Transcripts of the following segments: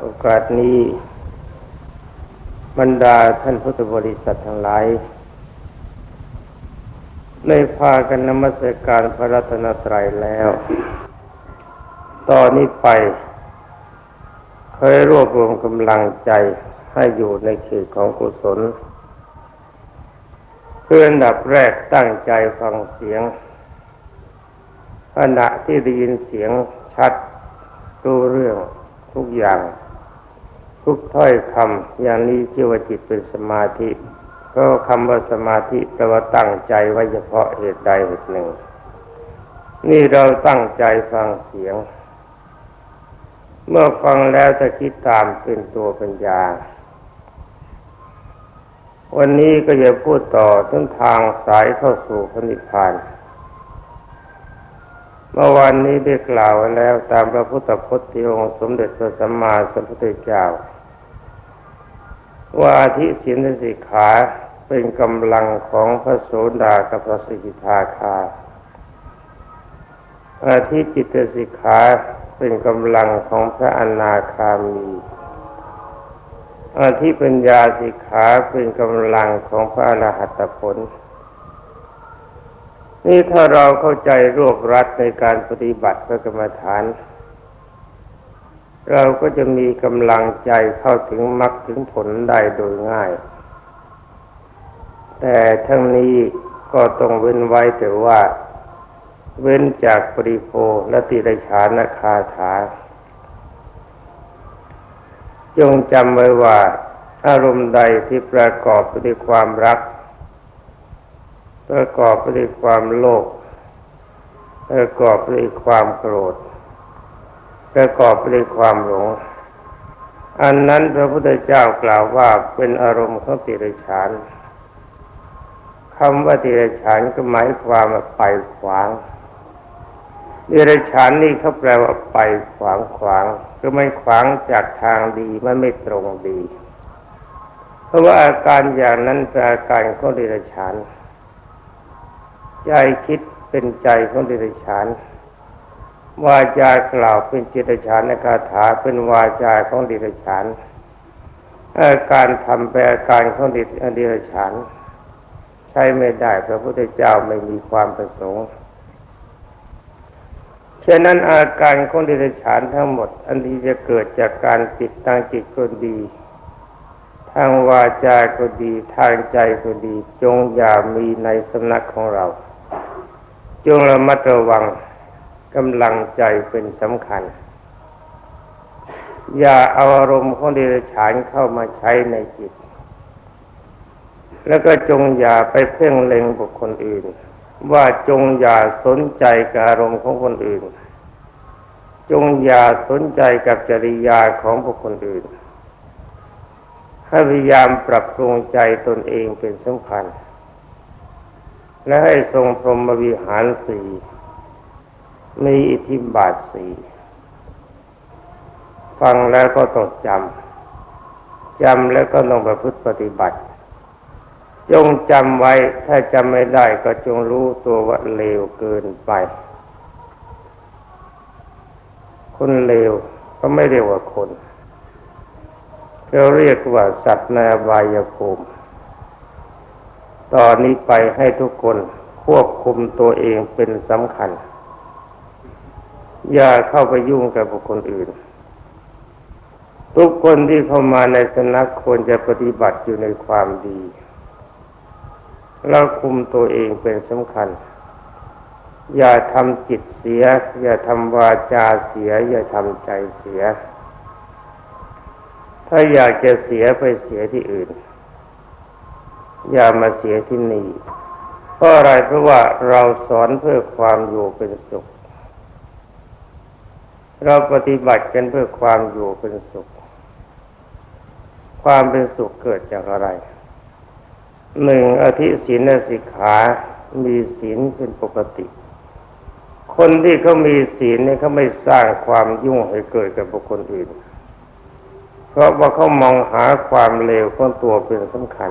โอกาสนี้บรรดาท่านพุทธบริษัททั้งหลายได้พากันนมัสการพระรัตนตรัยแล้ว ตอนนี้ไป เคยรวบรวมกำลังใจให้อยู่ในเขตของกุศล เพื่อนดับแรกตั้งใจฟังเสียงขณะที่ได้ยินเสียงชัดรู้เรื่อง ทุกอย่าง ทุกถ้อยคำอย่างนี้ชื่อว่าจิตเป็นสมาธิก็คำว่าสมาธิแปลว่าตั้งใจไว้เฉพาะเหตุใดเหตุหนึ่ง นี่เราตั้งใจฟังเสียง เมื่อฟังแล้วจะคิดตามเป็นตัวปัญญา วันนี้ก็จะพูดต่อถึงทางสายเข้าสู่พระนิพพาน มื่อวันนี้ได้กล่าวไว้แล้วตามพระพุทธพจน์ที่องค์สมเด็จพระสัมมาสัมพุทธเจ้า ว่าทิศีลสิกขาเป็นกำลังของพระโสดากับพระสกิทาคาอาทิจิตสิกขาเป็นกำลังของพระอนาคามีอาทิปัญญาสิกขาเป็นกำลังของพระอรหัตผล นี่ถ้าเราเข้าใจรวบรัดในการปฏิบัติพระกรรมฐาน เราก็จะมีกำลังใจเข้าถึงมรรคถึงผลได้โดยง่าย แต่ทั้งนี้ก็ต้องเว้นไว้แต่ว่า เว้นจากปริโภและติรชานคาถา จงจำไว้ว่าอารมณ์ใดที่ประกอบไปด้วยความรัก ประกอบไปด้วยความโลภประกอบไปด้วยความโกรธประกอบไปด้วยความหลง อันนั้นพระพุทธเจ้ากล่าวว่าเป็นอารมณ์ของติรฉานคำว่าติรฉานก็หมายความว่าไปขวางติรฉานนี่เขาแปลว่าไปขวางขวางคือไม่ขวางจากทางดีมันไม่ตรงดี เพราะว่าอาการอย่างนั้นเป็นอาการของติรฉาน ใจคิดเป็นใจของติรฉานวาจากล่าวเป็นจิตฉานในคาถาเป็นวาจาของดิรฉานอาการทำเป็นอาการของเดิดิรฉาน ใช้ไม่ได้พระพุทธเจ้าไม่มีความประสงค์ฉะนั้นอาการของดิรฉานทั้งหมด อันที่จะเกิดจากการติดทางจิตก็ดี ทางวาจาก็ดีทางใจก็ดี จงอย่ามีในสำนักของเรา จงระมัดระวังกำลังใจเป็นสำคัญ อย่าเอาอารมณ์ของเดรัจฉานเข้ามาใช้ในจิต แล้วก็จงอย่าไปเพ่งเล็งบุคคลอื่น ว่าจงอย่าสนใจกับอารมณ์ของคนอื่น จงอย่าสนใจกับจริยาของบุคคลอื่นให้พยายามปรับปรุงใจตนเองเป็นสำคัญ และให้ทรงพรหมวิหารสี่มีอิทธิบาทสี่ฟังแล้วก็ต้องจำจำแล้วก็ต้องประพฤติปฏิบัติ จงจำไว้ถ้าจำไม่ได้ก็จงรู้ตัวว่าเลวเกินไป คนเลวก็ไม่เรียกว่าคนเราเรียกว่าสัตว์ในอบายภูมิ ตอนนี้ไปให้ทุกคนควบคุมตัวเองเป็นสำคัญ อย่าเข้าไปยุ่งกับบุคคลอื่น ทุกคนที่เข้ามาในสนักควรจะปฏิบัติอยู่ในความดีเราคุมตัวเองเป็นสำคัญ อย่าทำจิตเสีย อย่าทำวาจาเสีย อย่าทำใจเสีย ถ้าอยากจะเสียไปเสียที่อื่น อย่ามาเสียที่นี่เพราะอะไรเพราะว่าเราสอนเพื่อความอยู่เป็นสุข เราปฏิบัติกันเพื่อความอยู่เป็นสุข ความเป็นสุขเกิดจากอะไรหนึ่งอธิศีลสิกขามีศีลเป็นปกติ คนที่เขามีศีลเนี่ยเขาไม่สร้างความยุ่งให้เกิดกับบุคคลอื่น เพราะว่าเขามองหาความเลวของตัวเป็นสำคัญ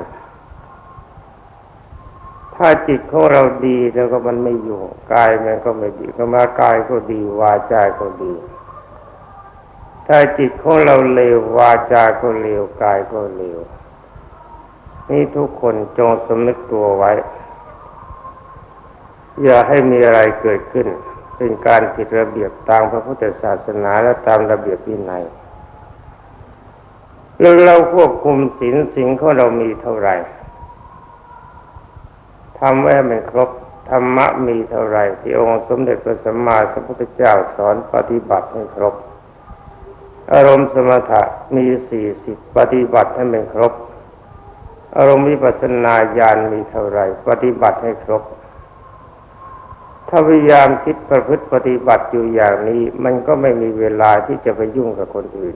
ถ้าจิตของเราดีแล้วก็มันไม่อยุ่กายมันก็ไม่ดีก็มากายก็ดี วาจาก็ดี ถ้าจิตของเราเลววาจาก็เลวกายก็เลวนี่ทุกคนจงสำนึกตัวไว้ อย่าให้มีอะไรเกิดขึ้น เป็นการผิดระเบียบตามพระพุทธศาสนาและตามระเบียบวินัยแล้วเราควบคุมศีลสิ่งของเรามีเท่าไหร่ ทำไว้ให้มันครบธรรมะมีเท่าไรที่องค์สมเด็จพระสัมมาสัมพุทธเจ้าสอนปฏิบัติให้ครบ อารมณ์สมถะมีสี่สิบปฏิบัติให้มันครบ อารมณ์วิปัสสนาญาณมีเท่าไรปฏิบัติให้ครบ ถ้าพยายามคิดประพฤติปฏิบัติอยู่อย่างนี้ มันก็ไม่มีเวลาที่จะไปยุ่งกับคนอื่น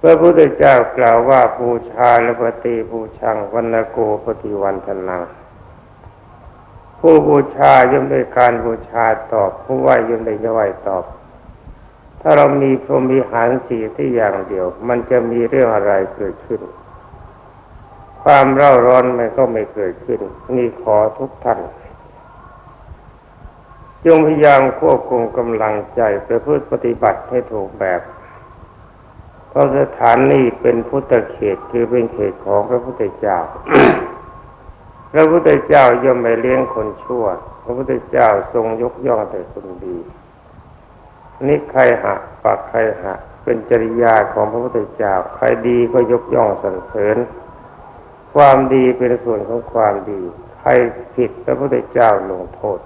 พระพุทธเจ้ากล่าวว่าบูชาและปฏิบูชังวันโกปฏิวันทนังผู้บูชาย่อมด้การบูชาตอบ ผู้ไหวย่อมได้ไหวตอบ ถ้าเรามีพรหมีหารสีที่อย่างเดียว มันจะมีเรื่องอะไรเกิดขึ้น ความเร่าร้อนมันก็ไม่เกิดขึ้น นี่ขอทุกท่านจงพยายามควบคุมกำลังใจไปเพื่อปฏิบัติให้ถูกแบบ ราะสถานนี้เป็นพุทธเขตคือเป็นเขตของพระพุทธเจ้า พระพุทธเจ้าย่อมไม่เลี้ยงคนชั่ว พระพุทธเจ้าทรงยกย่องแต่คนดีนี่ใครหะปากใครหะ เป็นจริยาของพระพุทธเจ้า ใครดีก็ยกย่องสรรเสริญ ความดีเป็นส่วนของความดี ใครผิดพระพุทธเจ้าลงโทษ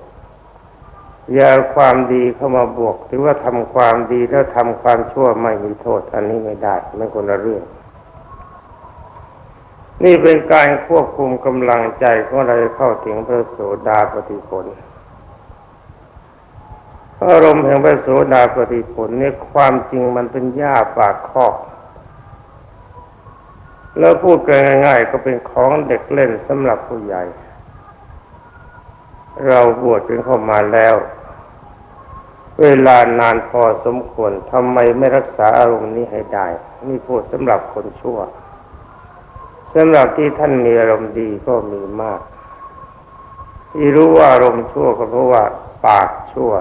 อย่าความดีเข้ามาบวกถือว่าทำความดีแล้วทำความชั่วไม่มีโทษ อันนี้ไม่ได้ไม่คนละเรื่อง นี่เป็นการควบคุมกำลังใจของเราเข้าถึงพระโสดาปฏิผลอารมณ์แห่งพระโสดาปฏิผลนี่ความจริงมันเป็นหญ้าปากคอกแล้วพูดกันง่าย ๆ ก็เป็นของเด็กเล่นสำหรับผู้ใหญ่ เราบวชเป็นเข้ามาแล้ว เวลานานพอสมควรทำไมไม่รักษาอารมณ์นี้ให้ได้ นี่พูดสำหรับคนชั่วสำหรับที่ท่านมีอารมณ์ดีก็มีมาก ที่รู้ว่าอารมณ์ชั่วก็เพราะว่า ปากชั่ว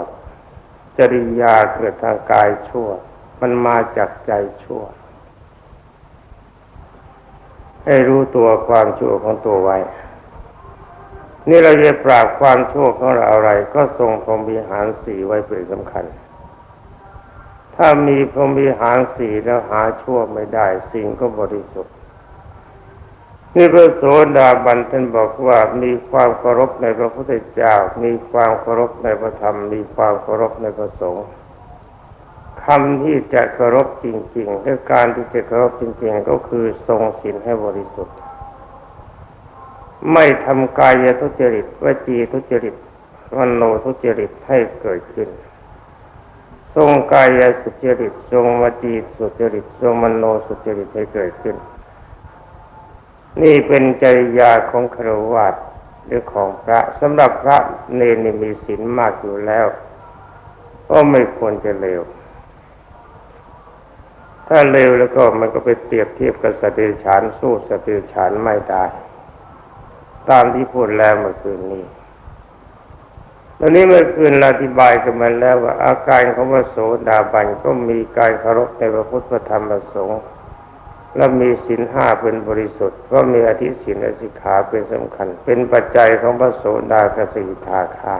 จริยาเกิดทางกายชั่ว มันมาจากใจชั่ว ให้รู้ตัวความชั่วของตัวไว้ นี่เราจะปราบความชั่วของเราอะไร ก็ทรงพรหมวิหารสีไว้เป็นสำคัญ ถ้ามีพรหมวิหารสีแล้วหาชั่วไม่ได้ สิ่งก็บริสุทธิ์นี่พระโสดาบันท่านบอกว่ามีความเคารพในพระพุทธเจ้า มีความเคารพในพระธรรม มีความเคารพในพระสงฆ์คำที่จะเคารพจริงๆและการที่จะเคารพจริง ๆ ก็คือทรงศีลให้บริสุทธิ์ ไม่ทำกายทุจริตวจีทุจริตมโนทุจริตให้เกิดขึ้น ทรงกายสุจริตทรงวจีสุจริตทรงมโนสุจริตให้เกิดขึ้น นี่เป็นจริยาของครวาสหรือของพระสำหรับพระเนรนี่มีศีลมากอยู่แล้ว ก็ไม่ควรจะเลวถ้าเร็วแล้วก็มันก็ไปเปรียบเทียบกับสติฉานสู้สติฉานไม่ได้ ตามที่พูดแล้วเมื่อคืนนี้ตอนนี้เมื่อคืนอธิบายกันมาแล้วว่าอาการของพระโสดาบันก็มีการเคารพในพระพุทธธรรมประสงค์และมีศีลห้าเป็นบริสุทธิ์ก็มีอธิศีลและสิกขาเป็นสำคัญ เป็นปัจจัยของพระโสดากสิทาคา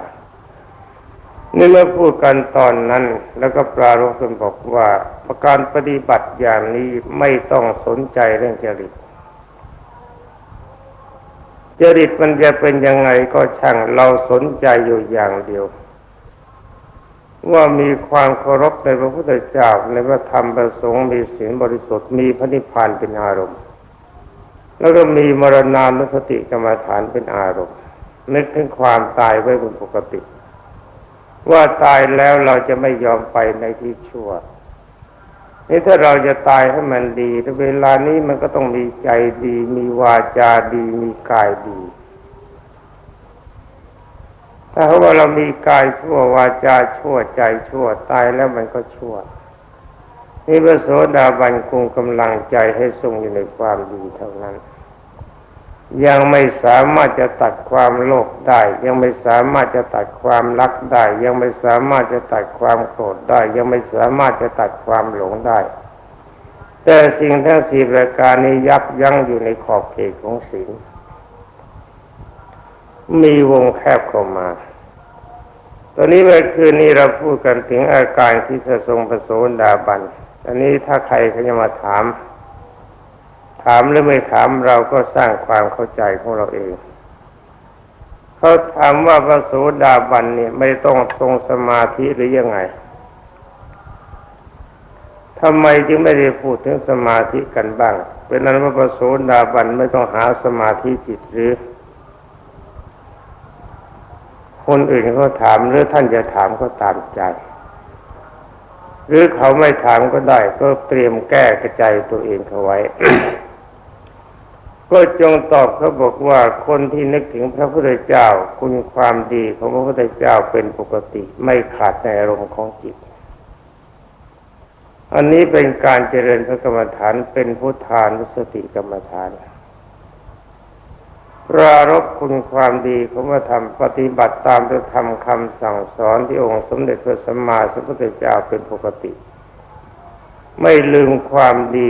นี่เมื่อพูดกันตอนนั้นแล้วก็ปรารภกันบอกว่าประการปฏิบัติอย่างนี้ไม่ต้องสนใจเรื่องจริต จริตมันจะเป็นยังไงก็ช่างเราสนใจอยู่อย่างเดียว ว่ามีความเคารพในพระพุทธเจ้าในพระธรรมประสงค์มีศีลบริสุทธิ์มีพระนิพพานเป็นอารมณ์ แล้วก็มีมรณานุสติกรรมฐานเป็นอารมณ์ นึกถึงความตายไว้เป็นปกติ ว่าตายแล้วเราจะไม่ยอมไปในที่ชั่ว นี่ถ้าเราจะตายให้มันดีเวลานี้มันก็ต้องมีใจดี มีวาจาดี มีกายดี ถ้าว่าเรามีกายชั่ววาจาชั่วใจชั่วตายแล้วมันก็ชั่วนี่พระโสดาบันคงกำลังใจให้ทรงอยู่ในความดีเท่านั้น ยังไม่สามารถจะตัดความโลภได้ ยังไม่สามารถจะตัดความรักได้ ยังไม่สามารถจะตัดความโกรธได้ ยังไม่สามารถจะตัดความหลงได้ แต่สิ่งทั้งสี่ประการนี้ยับยั้งอยู่ในขอบเขตของศีลมีวงแคบเข้ามา ตอนนี้เมื่อคืนนี้เราพูดกันถึงอาการที่จะทรงประโสดาบันอันนี้ถ้าใครเขาจะมาถาม ถามหรือไม่ถามเราก็สร้างความเข้าใจของเราเอง เขาถามว่าพระโสดาบันเนี่ยไม่ต้องทรงสมาธิหรือยังไงทำไมจึงไม่ได้พูดถึงสมาธิกันบ้าง เป็นนั้นว่าพระโสดาบันไม่ต้องหาสมาธิจิตหรือ คนอื่นเขาถามหรือท่านจะถามก็ตามใจ หรือเขาไม่ถามก็ได้ ก็เตรียมแก้กระใจตัวเองเขาไว้ ก็จงตอบเขาบอกว่าคนที่นึกถึงพระพุทธเจ้า คุณความดีของพระพุทธเจ้าเป็นปกติไม่ขาดในอารมณ์ของจิต อันนี้เป็นการเจริญพระกรรมฐานเป็นพุทธานุสติกรรมฐานปรารบคุณความดีของพระธรรมปฏิบัติตามพระธรรมคำสั่งสอนที่องค์สมเด็จพระสัมมาสัมพุทธเจ้าเป็นปกติ ไม่ลืมความดี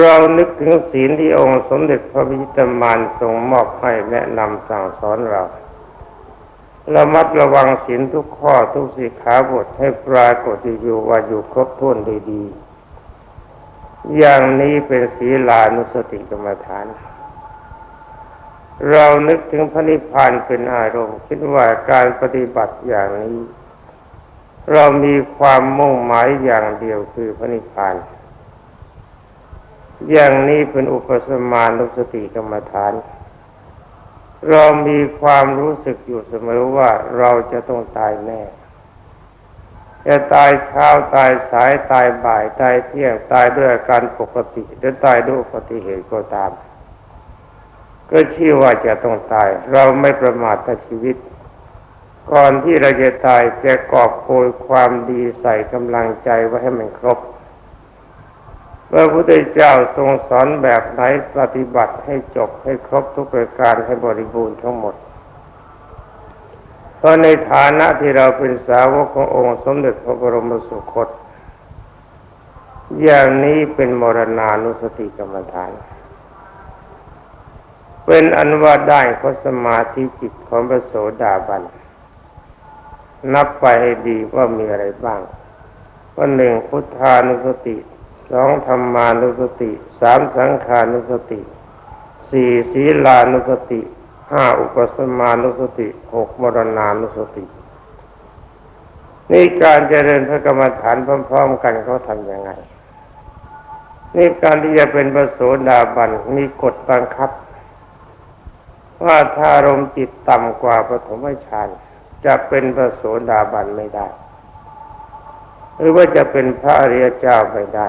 เรานึกถึงศีลที่องค์สมเด็จพระพิจิตรมานทรงมอบให้แนะนำสั่งสอนเราระมัดระวังศีลทุกข้อทุกสิขาบทให้ปรากฏอยู่ว่าอยู่ครบถ้วนดีอย่างนี้เป็นศีลานุสติกรรมฐาน เรานึกถึงพระนิพพานเป็นอารมณ์คิดว่าการปฏิบัติอย่างนี้ เรามีความมุ่งหมายอย่างเดียวคือพระนิพพาน อย่างนี้เป็นอุปสมานุสติกรรมฐาน เรามีความรู้สึกอยู่เสมอว่าเราจะต้องตายแน่ จะตายเช้าตายสายตายบ่ายตายเที่ยงตายด้วยอาการปกติหรือตายด้วยอุบัติเหตุก็ตาม ก็ชื่อว่าจะต้องตาย เราไม่ประมาทชีวิต ก่อนที่เราจะตายจะกอบโกยความดีใส่กำลังใจไว้ให้มันครบ พระพุทธเจ้าทรงสอนแบบไหนปฏิบัติให้จบให้ครบทุกประการให้บริบูรณ์ทั้งหมด เพราะในฐานะที่เราเป็นสาวกขององค์สมเด็จพระบรมสุคต อย่างนี้เป็นมรณานุสติกรรมฐาน เป็นอันว่าได้เขาสมาธิจิตของพระโสดาบัน นับไปให้ดีว่ามีอะไรบ้างว่าหนึ่งพุทธานุสติ สองธรรมานุสติสามสังขานุสติสี่ศีลานุสติห้าอุปสมานุสติหกมรณานุสตินี่การเจริญพระกรรมฐานพร้อมๆกันเขาทำยังไง นี่การที่จะเป็นพระโสดาบันมีกฎบังคับ ว่าถ้ารมจิตต่ำกว่าปฐมฌานจะเป็นพระโสดาบันไม่ได้ หรือว่าจะเป็นพระอริยเจ้าไม่ได้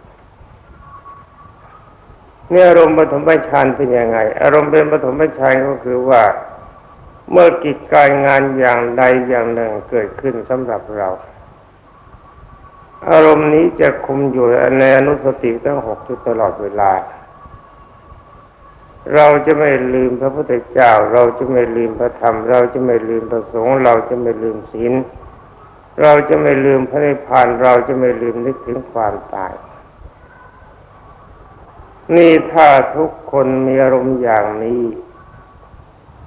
เนี่ยอารมณ์ปฐมฌานเป็นยังไง อารมณ์เป็นปฐมฌานก็คือว่า เมื่อกิจการงานอย่างใดอย่างหนึ่งเกิดขึ้นสำหรับเรา อารมณ์นี้จะคุมอยู่ในอนุสติตั้งหกจุดตลอดเวลา เราจะไม่ลืมพระพุทธเจ้า เราจะไม่ลืมพระธรรม เราจะไม่ลืมพระสงฆ์เราจะไม่ลืมศีลเราจะไม่ลืมพระนิพพานเราจะไม่ลืมนึกถึงความตาย นี่ถ้าทุกคนมีอารมณ์อย่างนี้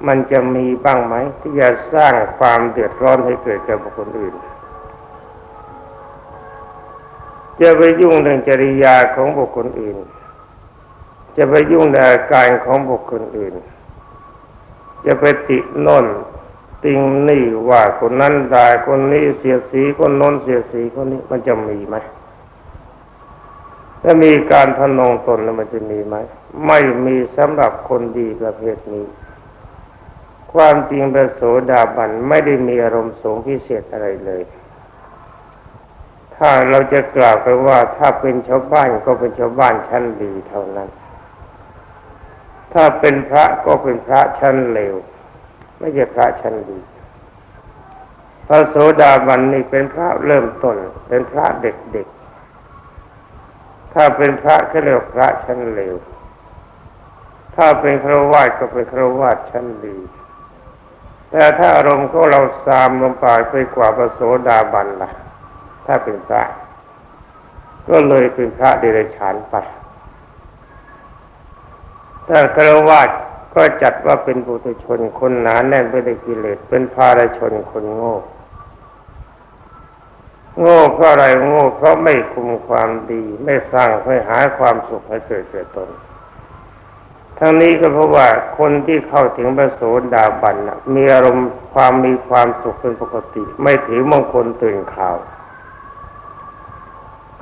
มันจะมีบ้างไหม ที่จะสร้างความเดือดร้อนให้เกิดแกับบุคคลอื่น จะไปยุ่งเรื่องจริยาของบุคคลอื่น จะไปยุ่งในอาการของบุคคลอื่น จะไปติโน่นติงนี่ว่าคนนั้นด่าคนนี้เสียสีคนโน้นเสียสีคนนี้มันจะมีไหม ถ้ามีการพนองตนแล้วมันจะมีไหม ไม่มีสำหรับคนดีประเภทนี้ ความจริงพระโสดาบันไม่ได้มีอารมณ์สูงพิเศษอะไรเลย ถ้าเราจะกล่าวไปว่าถ้าเป็นชาวบ้านก็เป็นชาวบ้านชั้นดีเท่านั้น ถ้าเป็นพระก็เป็นพระชั้นเลว ไม่ใช่พระชั้นดีพระโสดาบันนี่เป็นพระเริ่มต้น เป็นพระเด็กๆ ถ้าเป็นพระก็เรียกพระชั้นเลว ถ้าเป็นครวาสก็เป็นครวาสชั้นดี แต่ถ้าอารมณ์ของเราสามลงไปไปกว่าพระโสดาบันล่ะ ถ้าเป็นพระ ก็เลยเป็นพระเดรัจฉานไปถ้าครวาสก็จัดว่าเป็นบุตรชนคนหนาแน่นไปด้วยกิเลสเป็นภารชนคนโง่ โง่เพราะอะไรโง่เพราะไม่คุมความดี ไม่สร้างให้หาความสุขให้เกิดเกิดตน ทั้งนี้ก็เพราะว่าคนที่เข้าถึงพระโสดาบันมีอารมณ์ความมีความสุขเป็นปกติ ไม่ถือมงคลตื่นข่าว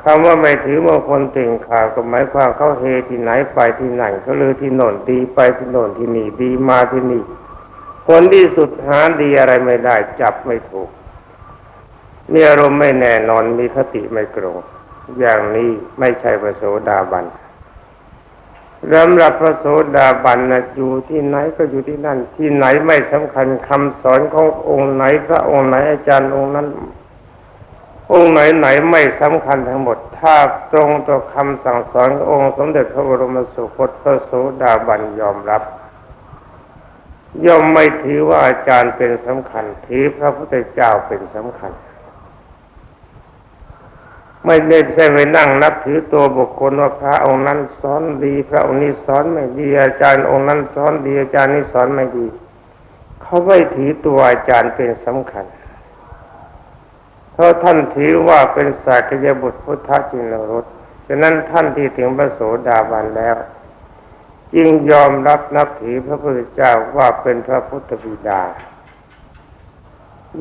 คำว่าไม่ถือมงคลตื่นข่าวก็หมายความเขาเฮที่ไหนไปที่ไหนเขาเลยที่โน่นดีไปที่โน่นที่นี่ดีมาที่นี่คนที่สุดหาดีอะไรไม่ได้จับไม่ถูก มีอารมณ์ไม่แน่นอนมีคติไม่ตรงอย่างนี้ไม่ใช่พระโสดาบันสำหรับพระโสดาบันนะอยู่ที่ไหนก็อยู่ที่นั่น ที่ไหนไม่สำคัญคำสอนขององค์ไหนพระองค์ไหนอาจารย์องค์นั้น องค์ไหนไหนไม่สำคัญทั้งหมด ถ้าตรงต่อคำสั่งสอนขององค์สมเด็จพระบรมสุคตพระโสดาบันยอมรับ ย่อมไม่ถือว่าอาจารย์เป็นสำคัญถือพระพุทธเจ้าเป็นสำคัญ ไม่ได้ใช่ไปนั่งนับถือตัวบุคคลว่าพระองค์นั้นสอนดี พระองค์นี้สอนไม่ดี อาจารย์องค์นั้นสอนดีอาจารย์นี้สอนไม่ดี เขาไม่ถือตัวอาจารย์เป็นสำคัญเพราะท่านถือว่าเป็นสากยบุตรพุทธจินรสฉะนั้นท่านที่ถึงพระโสดาบันแล้ว จึงยอมรับนับถือพระพุทธเจ้าว่าเป็นพระพุทธบิดา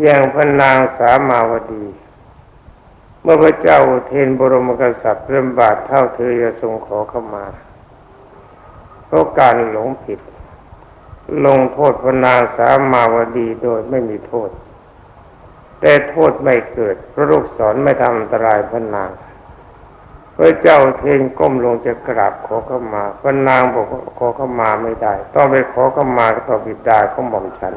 อย่างพระนางสามาวดี เมื่อพระเจ้าเทนบรมกษัตริย์เริ่มบาทเท่าเธอจะทรงขอเข้ามาเพราะการหลงผิด ลงโทษพนางสามาวดีโดยไม่มีโทษ แต่โทษไม่เกิด พระลูกศรไม่ทำอันตรายพระนาง พระเจ้าเทนก้มลงจะกราบขอเข้ามาพระนางบอกขอเข้ามาไม่ได้ ต้องไปขอเข้ามาต่อบิดาของหม่อมฉัน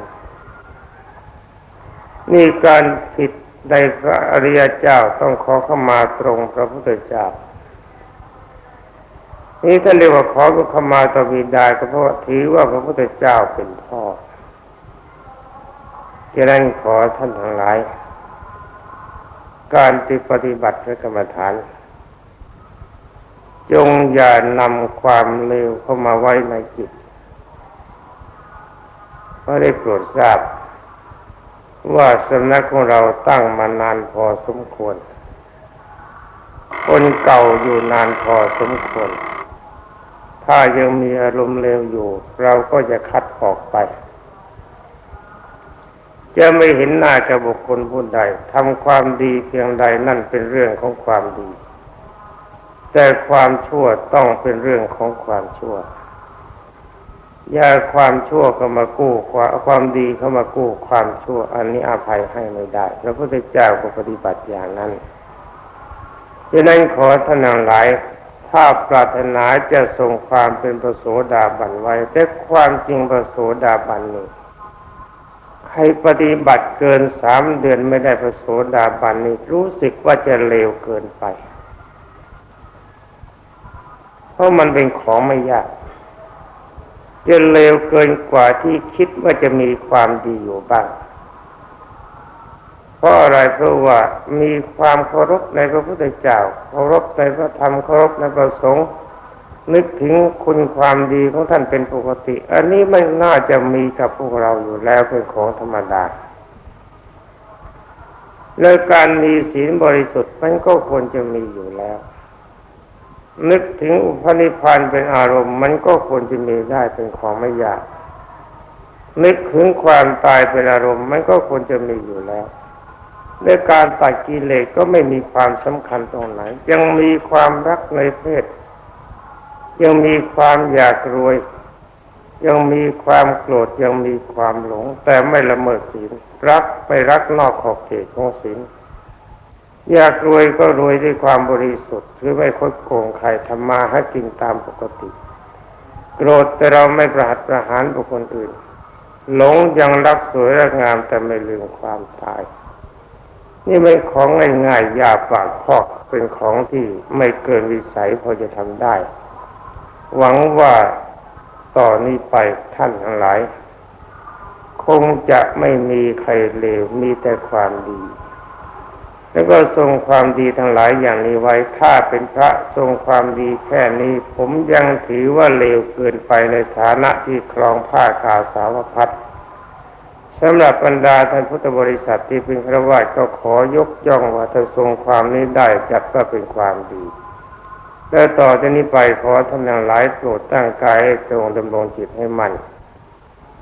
นี่การผิด ในพระอริยเจ้าต้องขอเข้ามาตรงพระพุทธเจ้า นี่ท่าเรียกว่าขอเข้ามาต่อบิดาก็เพราะถือว่าพระพุทธเจ้าเป็นพ่อจะนั้นขอท่านทั้งหลาย การปฏิบัติพระกรรมฐาน จงอย่านำความเลวเข้ามาไว้ในจิตเพราะได้โปรดทราบ ว่าสำนักของเราตั้งมานานพอสมควร คนเก่าอยู่นานพอสมควร ถ้ายังมีอารมณ์เลวอยู่ เราก็จะคัดออกไป จะไม่เห็นหน้ากับบุคคลผู้ใดทำความดีเพียงใดนั่นเป็นเรื่องของความดี แต่ความชั่วต้องเป็นเรื่องของความชั่ว อย่าความชั่วเข้ามากู้ความความดีเข้ามากู้ความชั่ว อันนี้อภัยให้ไม่ได้พระพุทธเจ้าก็ปฏิบัติอย่างนั้นฉะนั้นขอท่านหลาย ถ้าปรารถนาจะส่งความเป็นประโสดาบันไว้ แต่ความจริงประโสดาบันนี้ใครปฏิบัติเกินสามเดือนไม่ได้พระโสดาบันนี่รู้สึกว่าจะเร็วเกินไป เพราะมันเป็นของไม่ยาก จะเลวเกินกว่าที่คิดว่าจะมีความดีอยู่บ้างเพราะอะไรเพราะว่ามีความเคารพในพระพุทธเจ้าเคารพในพระธรรมเคารพในพระสงฆ์นึกถึงคุณความดีของท่านเป็นปกติ อันนี้ไม่น่าจะมีกับพวกเราอยู่แล้วเป็นของธรรมดาและการมีศีลบริสุทธิ์มันก็ควรจะมีอยู่แล้ว นึกถึงอุปนิพพานเป็นอารมณ์ มันก็ควรจะมีได้เป็นของไม่ยาก นึกถึงความตายเป็นอารมณ์ มันก็ควรจะมีอยู่แล้วในการตัดกิเลสก็ไม่มีความสำคัญตรงไหน ยังมีความรักในเพศ ยังมีความอยากรวย ยังมีความโกรธยังมีความหลง แต่ไม่ละเมิดศีลรักไปรักนอกขอบเขตของศีล อยากรวยก็รวยด้วยความบริสุทธิ์คือไม่คดโกงใครทำมาให้กินตามปกติ โกรธแต่เราไม่ประหัตประหารบุคคลอื่น หลงยังรักสวยรักงามแต่ไม่ลืมความตาย นี่เป็นของง่ายๆยาปากคอกเป็นของที่ไม่เกินวิสัยพอจะทำได้ หวังว่าต่อนนี้ไปท่านทั้งหลาย คงจะไม่มีใครเลวมีแต่ความดี แล้วก็ทรงความดีทั้งหลายอย่างนี้ไว้ ถ้าเป็นพระทรงความดีแค่นี้ ผมยังถือว่าเลวเกินไปในฐานะที่ครองผ้ากาสาวพัดสำหรับบรรดาท่านพุทธบริษัทที่เป็นคระวาสก็ขอยกย่องว่าถ้าทรงความนี้ได้จัดว่าเป็นความดีแล้วต่อจากนี้ไปขอท่านทั้งหลายโปรดตั้งกายให้ตรงดำรงจิตให้มั่น